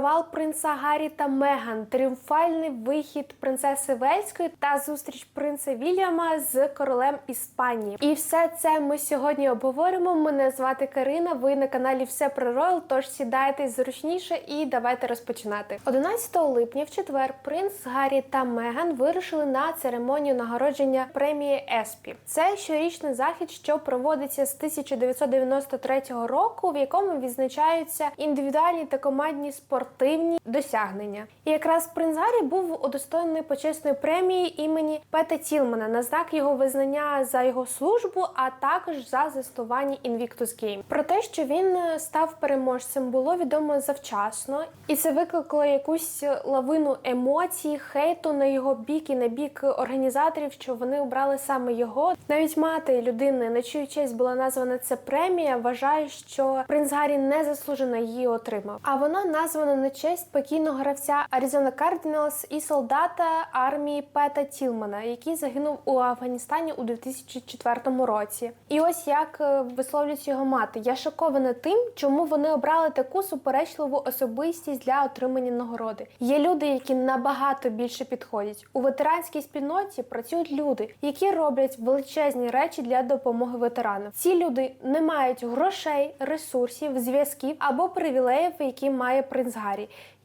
провал принца Гаррі та Меган, тріумфальний вихід принцеси Вельської та зустріч принца Вільяма з королем Іспанії. І все це ми сьогодні обговоримо. Мене звати Карина. Ви на каналі Все про Роял. Тож сідайте зручніше і давайте розпочинати. 11 липня, в четвер, принц Гаррі та Меган вирушили на церемонію нагородження премії Еспі. Це щорічний захід, що проводиться з 1993 року, в якому відзначаються індивідуальні та командні спортивні досягнення. І якраз принц Гаррі був удостоєний почесної премії імені Пета Тілмана на знак його визнання за його службу, а також за заснування Invictus Game. Про те, що він е, став переможцем, було відомо завчасно, і це викликало якусь лавину емоцій, хейту на його бік і на бік організаторів, що вони обрали саме його. Навіть мати людини, на чию честь була названа ця премія, вважає, що принц Гаррі незаслужено її отримав. А вона названа на честь покійного гравця Arizona Cardinals і солдата армії Пета Тілмана, який загинув у Афганістані у 2004 році. І ось як е, висловлюється його мати. Я шокована тим, чому вони обрали таку суперечливу особистість для отримання нагороди. Є люди, які набагато більше підходять. У ветеранській спільноті працюють люди, які роблять величезні речі для допомоги ветеранам. Ці люди не мають грошей, ресурсів, зв'язків або привілеїв, які має принц Гаррі.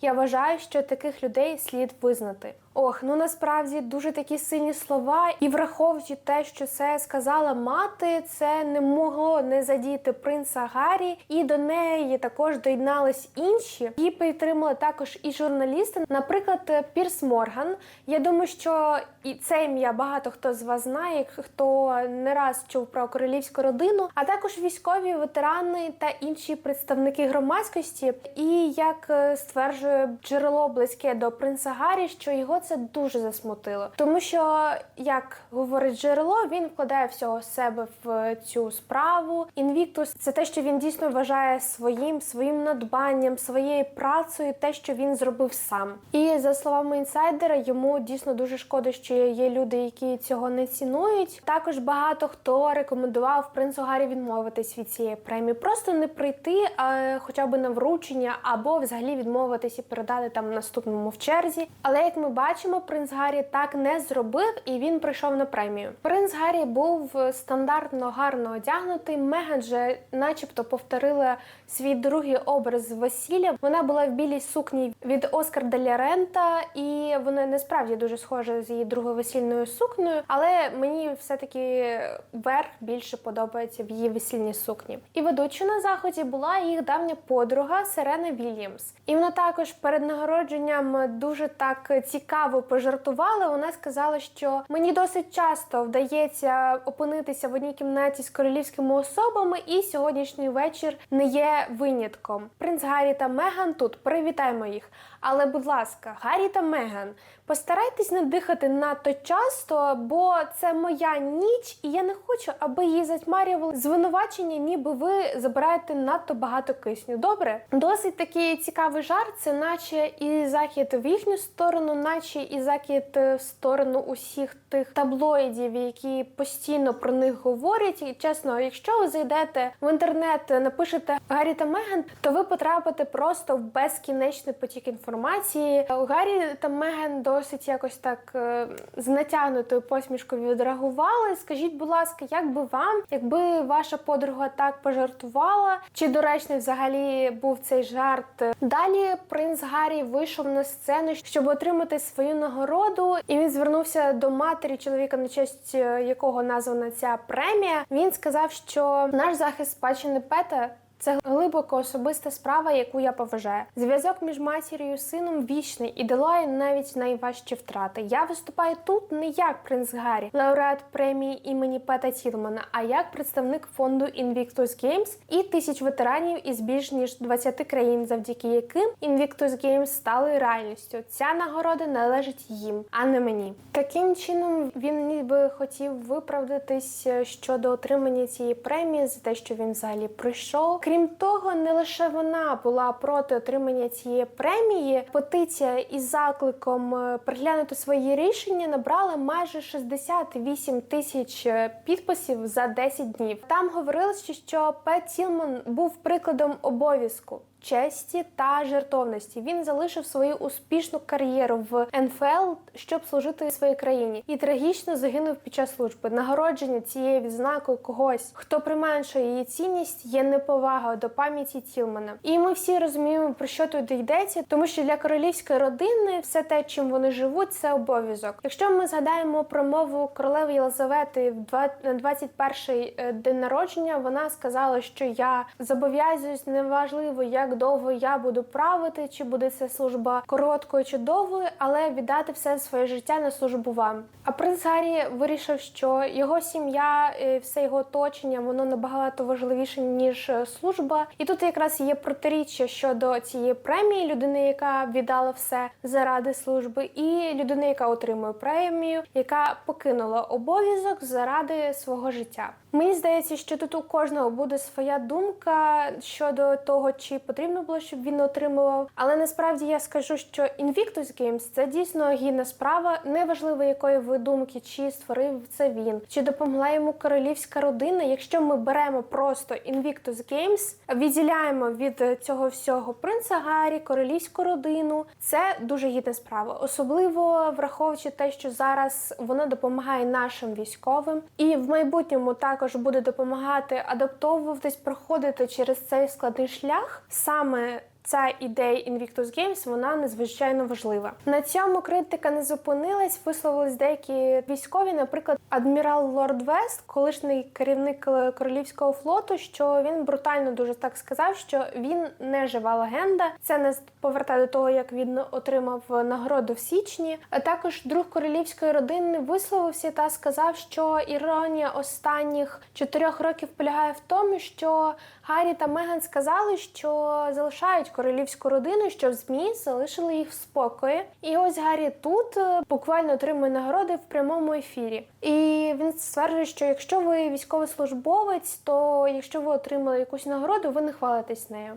Я вважаю, що таких людей слід визнати. Ох, ну насправді дуже такі сильні слова, і враховуючи те, що це сказала мати, це не могло не задіти принца Гаррі, і до неї також доєднались інші. Її підтримали також і журналісти, наприклад, Пірс Морган. Я думаю, що і це ім'я багато хто з вас знає, хто не раз чув про королівську родину, а також військові ветерани та інші представники громадськості. І як е, стверджує джерело близьке до принца Гаррі, що його це дуже засмутило, тому що, як говорить джерело, він вкладає всього себе в цю справу. Інвіктус це те, що він дійсно вважає своїм, своїм надбанням, своєю працею, те, що він зробив сам. І за словами інсайдера, йому дійсно дуже шкода, що є люди, які цього не цінують. Також багато хто рекомендував принцу Гаррі відмовитись від цієї премії, просто не прийти, а хоча б на вручення, або взагалі відмовитись і передати там наступному в черзі. Але як ми бачимо, принц Гаррі так не зробив і він прийшов на премію. Принц Гаррі був стандартно гарно одягнутий. Меган же, начебто, повторила свій другий образ весілля. Вона була в білій сукні від Оскар Деля Рента, і вона не справді дуже схожа з її другою весільною сукнею. Але мені все-таки верх більше подобається в її весільній сукні. І ведучою на заході була їх давня подруга Сирена Вільямс. І вона також перед нагородженням дуже так цікаво пожартувала. Вона сказала, що мені досить часто вдається опинитися в одній кімнаті з королівськими особами, і сьогоднішній вечір не є винятком. Принц Гаррі та Меган тут привітаємо їх. Але, будь ласка, Гаррі та Меган, постарайтесь не дихати надто часто, бо це моя ніч, і я не хочу, аби її затьмарювали звинувачення, ніби ви забираєте надто багато кисню. Добре, досить такий цікавий жарт. Це наче і захід в їхню сторону, наче і захід в сторону усіх тих таблоїдів, які постійно про них говорять. І чесно, якщо ви зайдете в інтернет, напишете Гаррі та Меган, то ви потрапите просто в безкінечний потік інформації. У Гаррі та Меган досить якось так е, з натягнутою посмішкою відреагували. Скажіть, будь ласка, як би вам, якби ваша подруга так пожартувала? Чи доречний взагалі був цей жарт? Далі принц Гаррі вийшов на сцену, щоб отримати свою нагороду, і він звернувся до матері чоловіка, на честь е, якого названа ця премія. Він сказав, що наш захист спадщини Пета. Це глибоко особиста справа, яку я поважаю. Зв'язок між матір'ю і сином вічний і долає навіть найважчі втрати. Я виступаю тут не як принц Гаррі, лауреат премії імені Пета Тілмана, а як представник фонду Invictus Games і тисяч ветеранів із більш ніж 20 країн, завдяки яким Invictus Games стали реальністю. Ця нагорода належить їм, а не мені. Таким чином він ніби хотів виправдатись щодо отримання цієї премії за те, що він взагалі прийшов. Крім того, не лише вона була проти отримання цієї премії. Петиція із закликом е, приглянути свої рішення набрала майже 68 тисяч е, підписів за 10 днів. Там говорилося, що Пет Тілман був прикладом обов'язку. Честі та жертовності. Він залишив свою успішну кар'єру в НФЛ, щоб служити своїй країні, і трагічно загинув під час служби. Нагородження цією відзнакою когось, хто применшує її цінність, є неповага до пам'яті Тілмана. І ми всі розуміємо, про що тут йдеться, тому що для королівської родини все те, чим вони живуть, це обов'язок. Якщо ми згадаємо про мову королеви Єлизавети в два- на 21-й е, день народження, вона сказала, що я зобов'язуюсь неважливо, як довго я буду правити, чи буде це служба короткою чи довгою, але віддати все своє життя на службу вам. А принц Гаррі вирішив, що його сім'я, е, все його оточення, воно набагато важливіше ніж е, служба. І тут якраз є протиріччя щодо цієї премії людини, яка віддала все заради служби, і людини, яка отримує премію, яка покинула обов'язок заради свого життя. Мені здається, що тут у кожного буде своя думка щодо того, чи потрібно було, щоб він отримував. Але насправді я скажу, що Invictus Games – це дійсно гідна справа. Неважливо, якої ви думки, чи створив це він, чи допомогла йому королівська родина. Якщо ми беремо просто Invictus Games, відділяємо від цього всього принца Гаррі, королівську родину, це дуже гідна справа, особливо враховуючи те, що зараз вона допомагає нашим військовим, і в майбутньому також буде допомагати адаптовуватись, проходити через цей складний шлях саме. Ця ідея Invictus Games, вона надзвичайно важлива. На цьому критика не зупинилась. Висловились деякі військові, наприклад, адмірал Лорд Вест, колишній керівник королівського флоту, що він брутально дуже так сказав, що він не жива легенда. Це нас повертає до того, як він отримав нагороду в січні. А також друг королівської родини висловився та сказав, що іронія останніх чотирьох років полягає в тому, що Гаррі та Меган сказали, що залишають королівську родину, що в ЗМІ залишили їх в спокої. І ось Гаррі тут е, буквально отримує нагороди в прямому ефірі. І він стверджує, що якщо ви військовослужбовець, то якщо ви отримали якусь нагороду, ви не хвалитесь нею.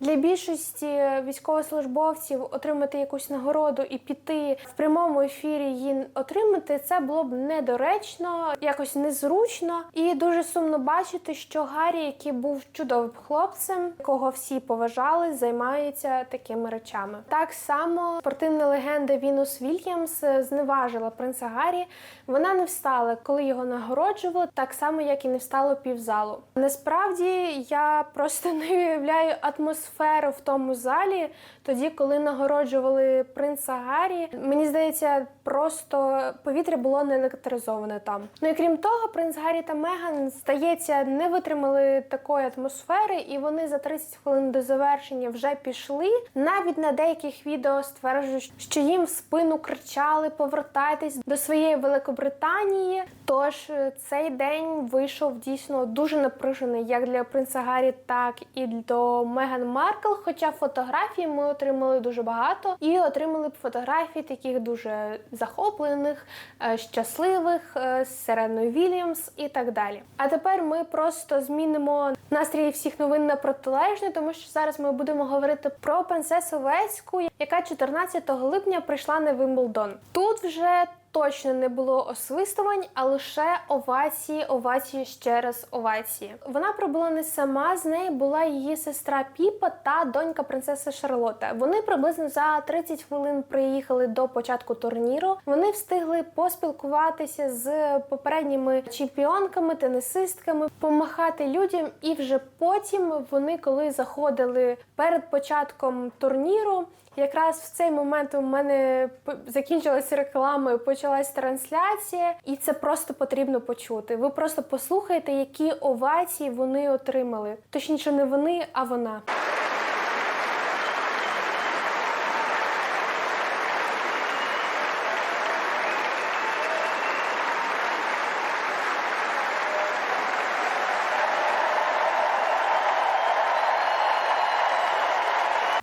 Для більшості військовослужбовців отримати якусь нагороду і піти в прямому ефірі її отримати, це було б недоречно, якось незручно. І дуже сумно бачити, що Гаррі, який був чудовим хлопцем, якого всі поважали, займається такими речами. Так само спортивна легенда Вінус Вільямс зневажила принца Гаррі. Вона не встала, коли його нагороджували, так само як і не встало півзалу. Насправді я просто не уявляю атмосферу в тому залі, тоді, коли нагороджували принца Гаррі. Мені здається, просто повітря було не електризоване там. Ну і крім того, принц Гаррі та Меган, здається, не витримали такої атмосфери, і вони за 30 хвилин до завершення вже пішли. Навіть на деяких відео стверджують, що їм в спину кричали повертайтесь до своєї Великобританії. Тож е, цей день вийшов дійсно дуже напружений як для принца Гаррі, так і до Меган Маркл. Хоча фотографії ми отримали дуже багато, і отримали б фотографії таких дуже захоплених, е, щасливих е, з Сиреною Вільямс і так далі. А тепер ми просто змінимо настрій всіх новин на протилежний, тому що зараз ми будемо говорити про принцесу Веську, яка 14 липня прийшла на Вимблдон. Тут вже точно не було освистувань, а лише овації, овації ще раз овації. Вона прибула не сама, з нею була її сестра Піпа та донька принцеси Шарлота. Вони приблизно за 30 хвилин приїхали до початку турніру. Вони встигли поспілкуватися з попередніми чемпіонками, тенісистками, помахати людям, і вже потім вони, коли заходили перед початком турніру. Якраз в цей момент у мене закінчилася реклама, почалась трансляція, і це просто потрібно почути. Ви просто послухайте, які овації вони отримали. Точніше, не вони, а вона.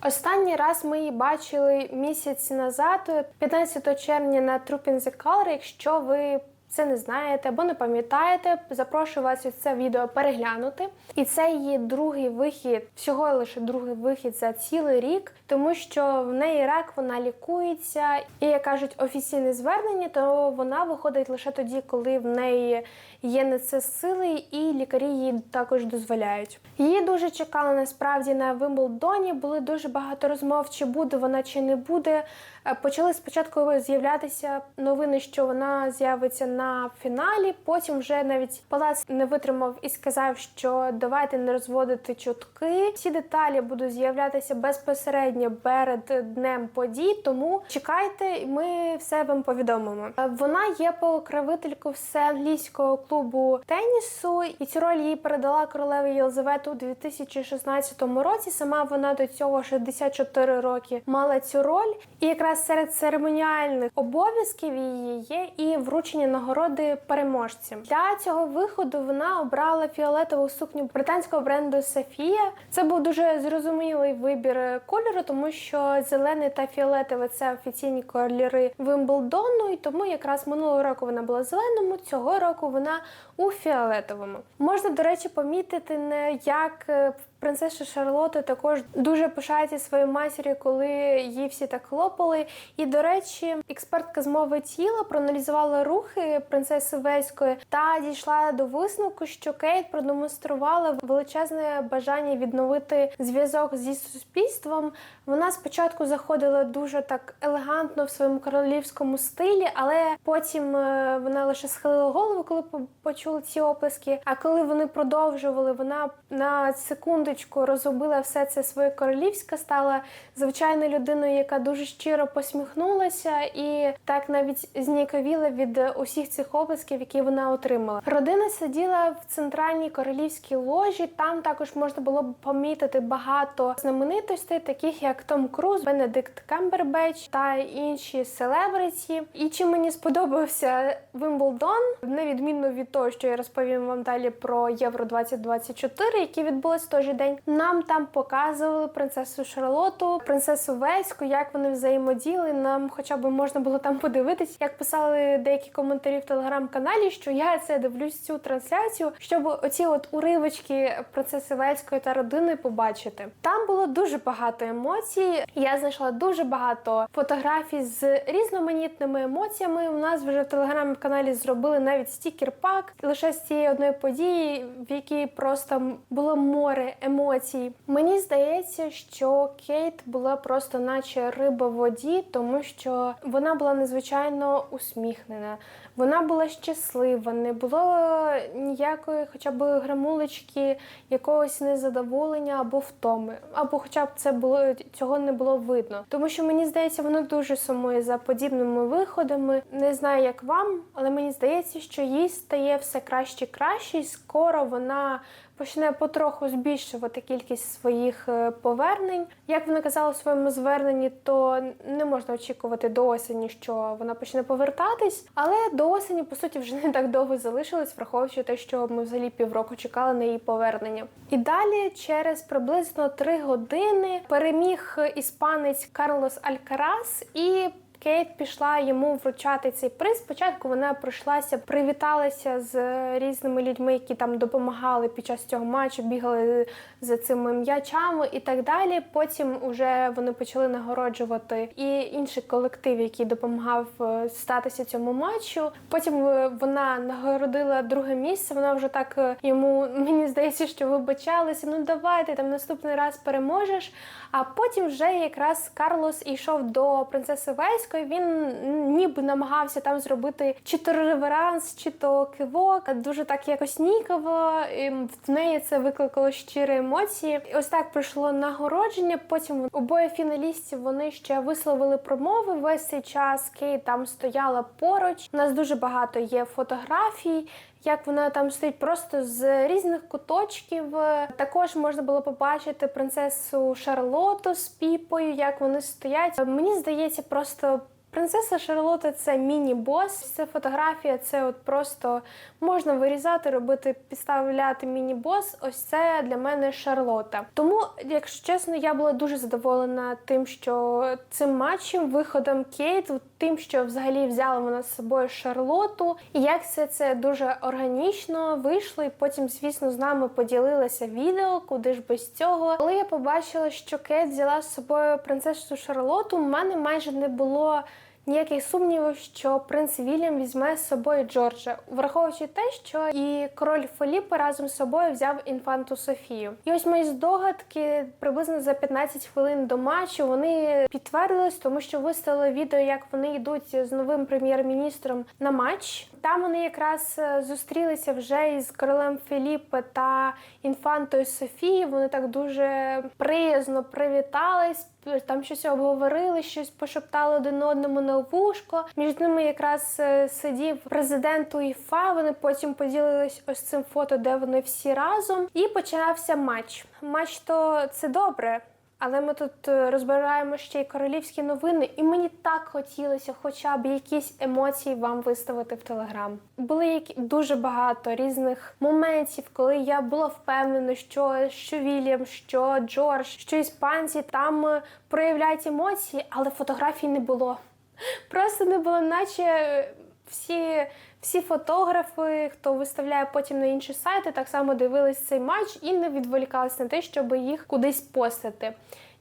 Останній раз ми її бачили місяць назад, 15 червня на Troop in. Якщо ви це не знаєте або не пам'ятаєте, запрошую вас це відео переглянути. І це її другий вихід, всього лише другий вихід за цілий рік, тому що в неї рак вона лікується, і як кажуть, офіційне звернення, то вона виходить лише тоді, коли в неї є на це сили, і лікарі їй також дозволяють. Її дуже чекали насправді на Вимблдоні. Були дуже багато розмов, чи буде вона, чи не буде. Е, Почали спочатку з'являтися новини, що вона з'явиться на фіналі. Потім вже навіть палац не витримав і сказав, що давайте не розводити чутки. Всі деталі будуть з'являтися безпосередньо перед днем подій. Тому чекайте, ми все вам повідомимо. Е, Вона є покровителькою всеанглійського клубу тенісу, і цю роль їй передала королева Єлизавета у 2016 році. Сама вона до цього 64 роки мала цю роль, і якраз серед церемоніальних обов'язків її є і вручення нагороди переможцям. Для цього виходу вона обрала фіолетову сукню британського бренду Софія. Це був дуже зрозумілий вибір кольору, тому що зелений та фіолетовий це офіційні кольори Вимблдону, і тому якраз минулого року вона була зеленому, цього року вона у фіолетовому. Можна, до речі, помітити як Принцеса Шарлотта також дуже пишається своєю матір'ю, коли її всі так хлопали. І, до речі, експертка з мови тіла проаналізувала рухи принцеси Вельської та дійшла до висновку, що Кейт продемонструвала величезне бажання відновити зв'язок зі суспільством. Вона спочатку заходила дуже так елегантно в своєму королівському стилі, але потім е, вона лише схилила голову, коли по- почула ці оплески. А коли вони продовжували, вона на секундочку розробила все це своє королівське, стала звичайною людиною, яка дуже щиро посміхнулася, і так навіть зніяковіла від усіх цих оплесків, які вона отримала. Родина сиділа в центральній королівській ложі. Там також можна було б помітити багато знаменитостей, таких як Том Круз, Бенедикт Камбербеч та інші селебриті. І чим мені сподобався Вимблдон, на відміну від того, що я розповім вам далі про Євро 2024, які відбулись же день. Нам там показували принцесу Шарлоту, принцесу Вельську, як вони взаємоділи. Нам хоча б можна було там подивитись, як писали деякі коментарі в телеграм-каналі, що я це дивлюсь цю трансляцію, щоб оці от уривочки принцеси Вельської та родини побачити. Там було дуже багато емоцій. Я знайшла дуже багато фотографій з різноманітними емоціями. У нас вже в телеграм-каналі зробили навіть стікер-пак лише з цієї одної події, в якій просто було море емоцій. Мені здається, що Кейт була просто наче риба в воді, тому що вона була незвичайно усміхнена. Вона була щаслива, не було ніякої, хоча б грамулечки, якогось незадоволення або втоми, або хоча б це було цього не було видно. Тому що мені здається, воно дуже сумує за подібними виходами. Не знаю, як вам, але мені здається, що їй стає все краще і краще, і скоро вона почне потроху збільшувати кількість своїх е, повернень. Як вона казала у своєму зверненні, то не можна очікувати до осені, що вона почне повертатись. Але до осені, по суті, вже не так довго залишилось, враховуючи те, що ми взагалі півроку чекали на її повернення. І далі, через приблизно три години, переміг іспанець Карлос Алькарас і. Кейт пішла йому вручати цей приз. Спочатку вона пройшлася, привіталася з різними людьми, які там допомагали під час цього матчу, бігали за цими м'ячами і так далі. Потім уже вони почали нагороджувати і інший колектив, який допомагав е, статися цьому матчу. Потім е, вона нагородила друге місце. Вона вже так е, йому мені здається, що вибачалася. Ну давайте там наступний раз переможеш. А потім вже якраз Карлос йшов до принцеси Вельської. Він ніби намагався там зробити чи то реверанс, чи то кивок. Дуже так якось ніково. І в неї це викликало щирі емоції. І ось так пройшло нагородження. Потім обоє фіналістів вони ще висловили промови. Весь цей час Кейт там стояла поруч. У нас дуже багато є фотографій. Як вона там стоїть просто з різних куточків. Також можна було побачити принцесу Шарлоту з піпою, як вони стоять. Мені здається, просто Принцеса Шарлота це міні-бос. Це фотографія, це от просто можна вирізати, робити, підставляти міні-бос. Ось це для мене Шарлота. Тому, якщо чесно, я була дуже задоволена тим, що цим матчем, виходом Кейт, тим, що взагалі взяла вона з собою Шарлоту, і як все це дуже органічно вийшло. І потім, звісно, з нами поділилася відео, куди ж без цього. Коли я побачила, що Кейт взяла з собою принцесу Шарлоту, в мене майже не було. Ніяких сумнівів, що принц Вільям візьме з собою Джорджа, враховуючи те, що і король Феліпе разом з собою взяв інфанту Софію. І ось мої здогадки приблизно за 15 хвилин до матчу вони підтвердились, тому що виставили відео, як вони йдуть з новим прем'єр-міністром на матч. Там вони якраз е, зустрілися вже із королем Феліпе та інфантою Софії. Вони так дуже приязно привітались. Там щось обговорили, щось пошептали один одному на вушко. Між ними якраз е, сидів президент УЄФА. Вони потім поділились ось цим фото, де вони всі разом. І почався матч. Матч то це добре. Але ми тут е, розбираємо ще й королівські новини, і мені так хотілося, хоча б якісь емоції вам виставити в телеграм. Були які дуже багато різних моментів, коли я була впевнена, що що Вільям, що Джордж, що іспанці там е, проявляють емоції, але фотографій не було. Просто не було, наче всі. Всі фотографи, хто виставляє потім на інші сайти, так само дивились цей матч і не відволікалися на те, щоб їх кудись постити.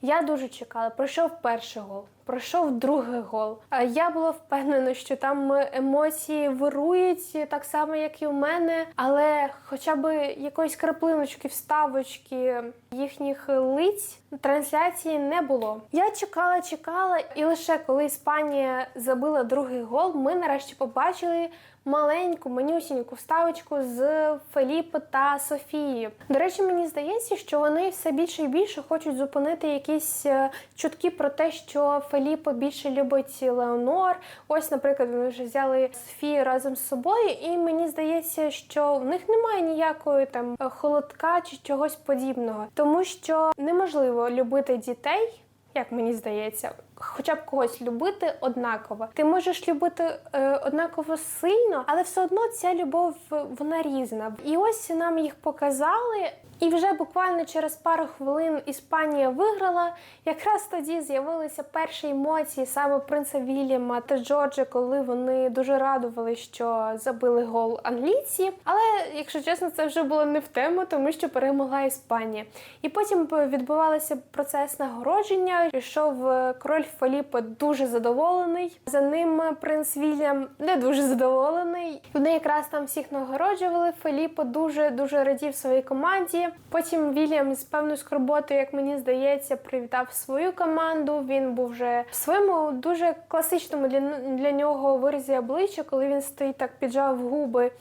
Я дуже чекала. Пройшов перший гол, пройшов другий гол. Я була впевнена, що там емоції вирують так само, як і у мене, але хоча б якоїсь краплиночки, вставочки їхніх лиць трансляції не було. Я чекала, чекала, і лише коли Іспанія забила другий гол, ми нарешті побачили маленьку манюсіньку вставочку з Феліпи та Софії. До речі, мені здається, що вони все більше і більше хочуть зупинити якісь е, чутки про те, що Феліпа більше любить Леонор. Ось, наприклад, вони вже взяли Софію разом з собою, і мені здається, що в них немає ніякої там холодка чи чогось подібного, тому що неможливо любити дітей як мені здається, хоча б когось любити однаково. Ти можеш любити е, однаково сильно, але все одно ця любов вона різна. І ось нам їх показали. І вже буквально через пару хвилин Іспанія виграла. Якраз тоді з'явилися перші емоції саме принца Вільяма та Джорджа, коли вони дуже радували, що забили гол англійці. Але, якщо чесно, це вже було не в тему, тому що перемогла Іспанія. І потім відбувався процес нагородження. Пішов е, король Феліпе дуже задоволений. За ним принц Вільям не дуже задоволений. Вони якраз там всіх нагороджували. Феліпе дуже дуже радів своїй команді. Потім Вільям з певною скорботою, як мені здається, привітав свою команду. Він був вже в своєму дуже класичному для, для нього виразі обличчя, коли він стоїть так, піджав губи.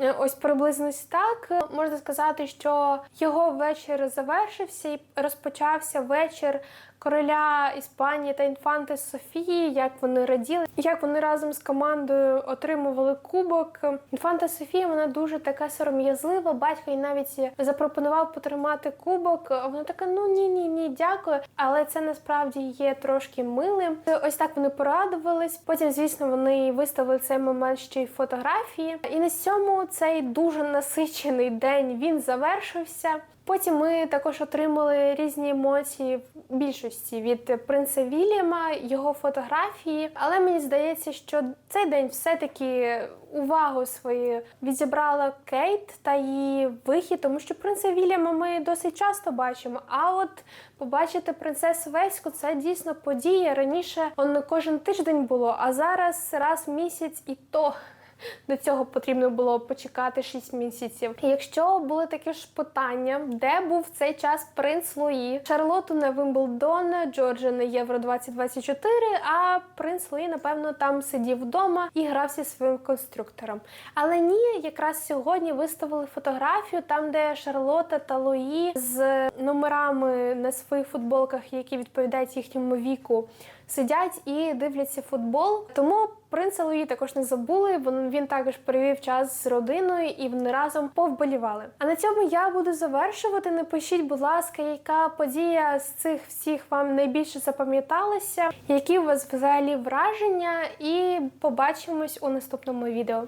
Е, ось приблизно так можна сказати, що його вечір завершився і розпочався вечір короля Іспанії та інфанти Софії, як вони раділи, як вони разом з командою отримували кубок. Інфанта Софія вона дуже така сором'язлива. Батько їй навіть запропонував потримати кубок. Вона така: ну ні, ні, ні, дякую. Але це насправді є трошки милим. Ось так вони порадувались. Потім, звісно, вони виставили цей момент ще й фотографії. І на цьому цей дуже насичений день він завершився. Потім ми також отримали різні емоції в більшості від принца Вільяма, його фотографії. Але мені здається, що цей день все-таки увагу свою відзібрала Кейт та її вихід, тому що принца Вільяма ми досить часто бачимо. А от побачити принцесу Веську це дійсно подія. Раніше он кожен тиждень було, а зараз раз в місяць і то. До цього потрібно було почекати 6 місяців. якщо були такі ж питання, де був в цей час принц Луї, Шарлоту на Вимблдон, Джорджа на Євро 2024, А принц Луї, напевно, там сидів вдома і грався своїм конструктором. Але ні, якраз сьогодні виставили фотографію там, де Шарлота та Луї з номерами на своїх футболках, які відповідають їхньому віку, сидять і дивляться футбол. Тому принца Луї також не забули. Він, також провів час з родиною і вони разом повболівали. А на цьому я буду завершувати. Напишіть, будь ласка, яка подія з цих всіх вам найбільше запам'яталася, які у вас взагалі враження, і побачимось у наступному відео.